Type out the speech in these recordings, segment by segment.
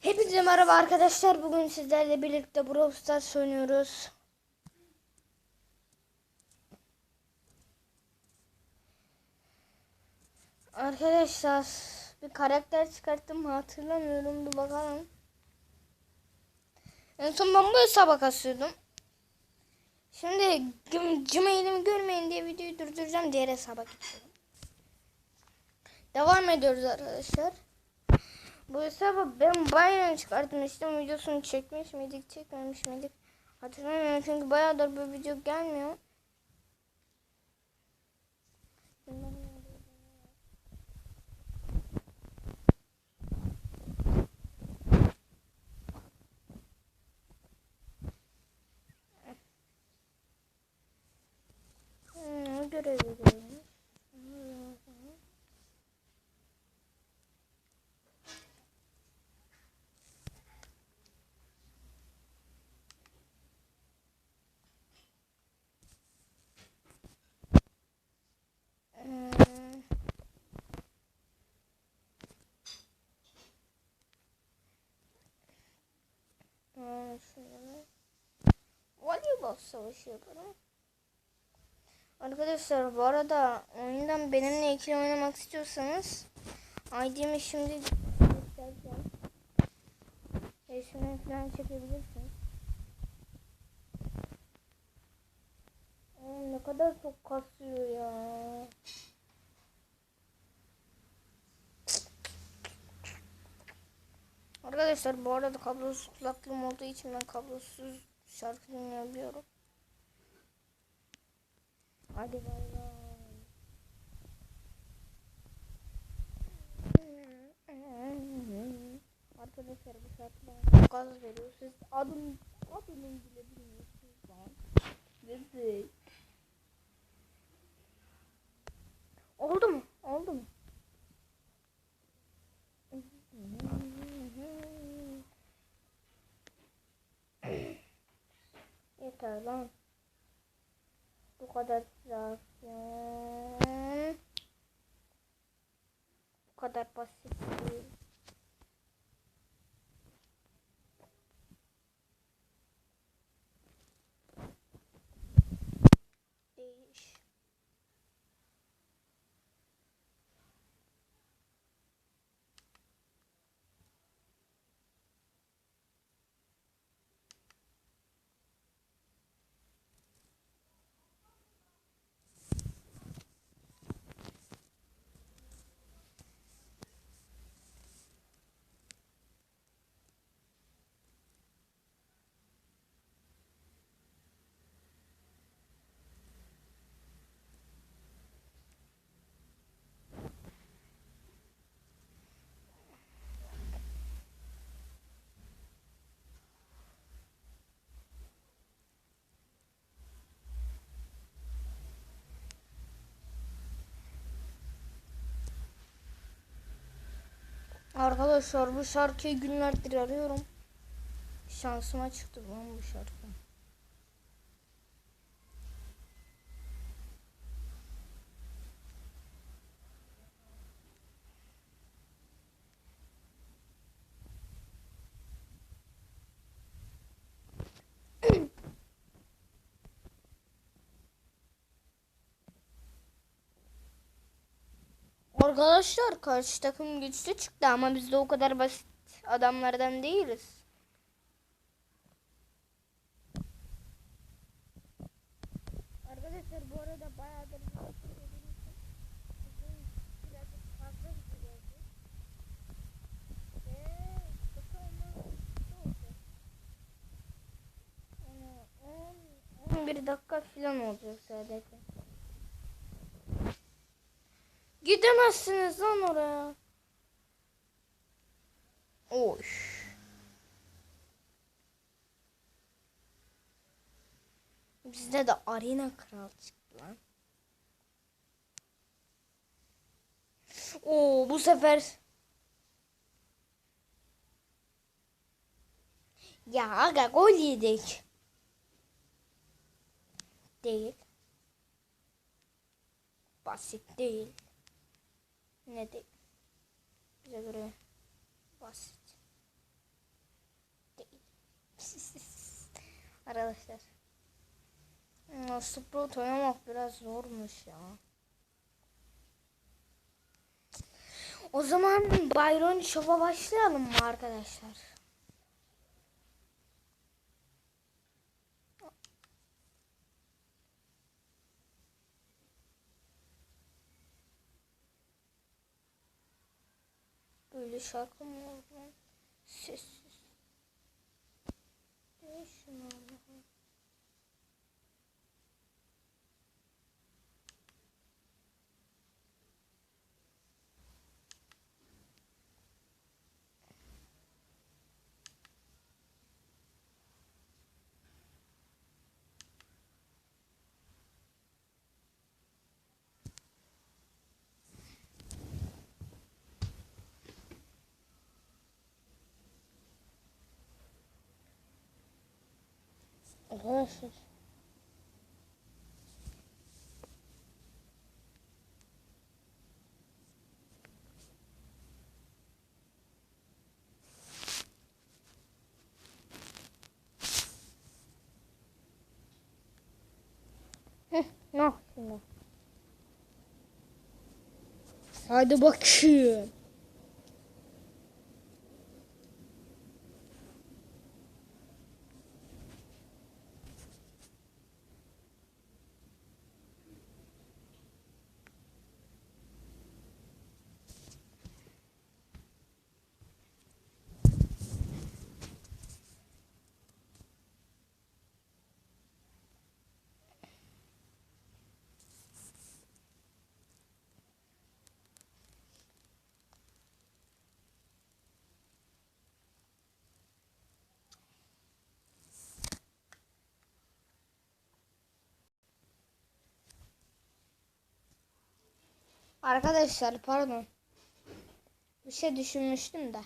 Hepinize merhaba arkadaşlar. Bugün sizlerle birlikte Brawl Stars oynuyoruz. Arkadaşlar bir karakter çıkarttım hatırlamıyorum bir bakalım. En son ben bu hesaba kasıyordum. Şimdi Gmail'imi görmeyin diye videoyu durduracağım diğer hesaba geçiyorum. Devam ediyoruz arkadaşlar. Bu hesabı ben bayağı çıkartmıştım. Videosunu çekmiş miydik, çekmemiş miydik? Hatırlamıyorum çünkü bayağıdır bir video gelmiyor. Hmm, görev veriyorum. Hmm. Hmm, şöyle. Voleybol savaşı yapalım. Arkadaşlar bu arada oyundan benimle ikili oynamak istiyorsanız ID'mi şimdi göstereceğim. Resimden falan çekebilirsiniz. Aa, ne kadar çok kasıyor ya. Arkadaşlar bu arada kablosuz kulaklığım olduğu için ben kablosuz şarkı dinleyebiliyorum. Hadi bay bay. Arkadaşlar bu şarkı bana çok gaz veriyor. Siz adım Yeter lan. Bu kadar zaten. Bu kadar basit değil. Arkadaşlar bu şarkıyı günlerdir arıyorum. Şansıma çıktı lan bu şarkı. Arkadaşlar karşı takım güçlü çıktı ama biz de o kadar basit adamlardan değiliz. Arkadaşlar bu arada bayağıdır 10 11 dakika falan olacak sadece. Gidemezsiniz lan oraya. Oş. Bizde de arena kral çıktı lan. Oo bu sefer Ya aga gol yedik. Değil. Basit değil ne değil. Bize göre basit değil. Arkadaşlar. Sprot oynamak biraz zormuş ya. O zaman Byron Show'a başlayalım mı arkadaşlar? Böyle şarkı mı olur? Sessiz. Ne şunu Arkadaşlar. Ne yapayım? Hadi bakayım. Arkadaşlar pardon. Bir şey düşünmüştüm de.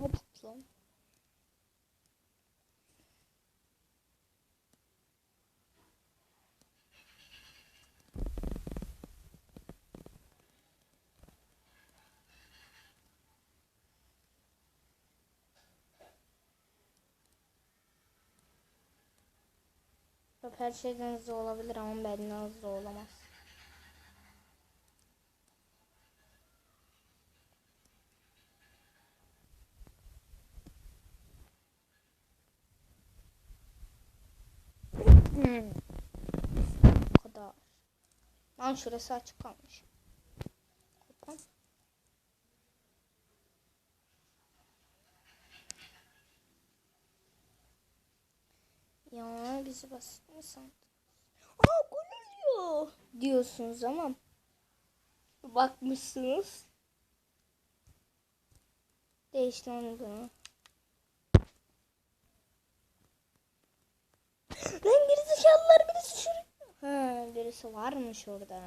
Hop lan. Her şeyden hızlı olabilir ama benden hızlı olamaz. Hmm. Bu kadar. Lan şurası açık kalmış. Hoppa. Ya bizi basit mi sandın? Aa gol oluyor diyorsunuz ama bakmışsınız. Değişti onu bunu. Lan gerizekalılar birisi şuraya. Ha birisi varmış orada.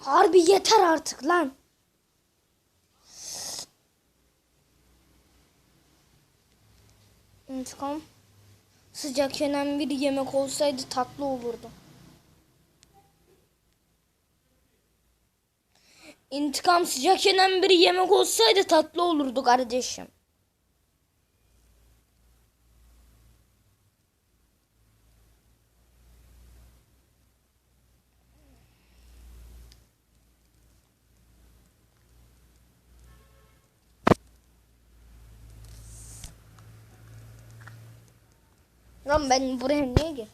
Harbi yeter artık lan. İntikam sıcak yenen bir yemek olsaydı tatlı olurdu. İntikam sıcak yenen bir yemek olsaydı tatlı olurdu kardeşim. Lan ben buraya niye gir?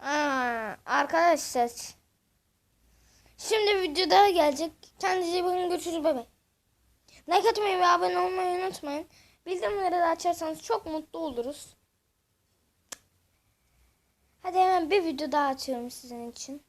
Aa, arkadaşlar. Şimdi video daha gelecek. Kendinize bakın. Görüşürüz. Bay. Like atmayı ve abone olmayı unutmayın. Bildirimleri de açarsanız çok mutlu oluruz. Hadi hemen bir video daha atıyorum sizin için.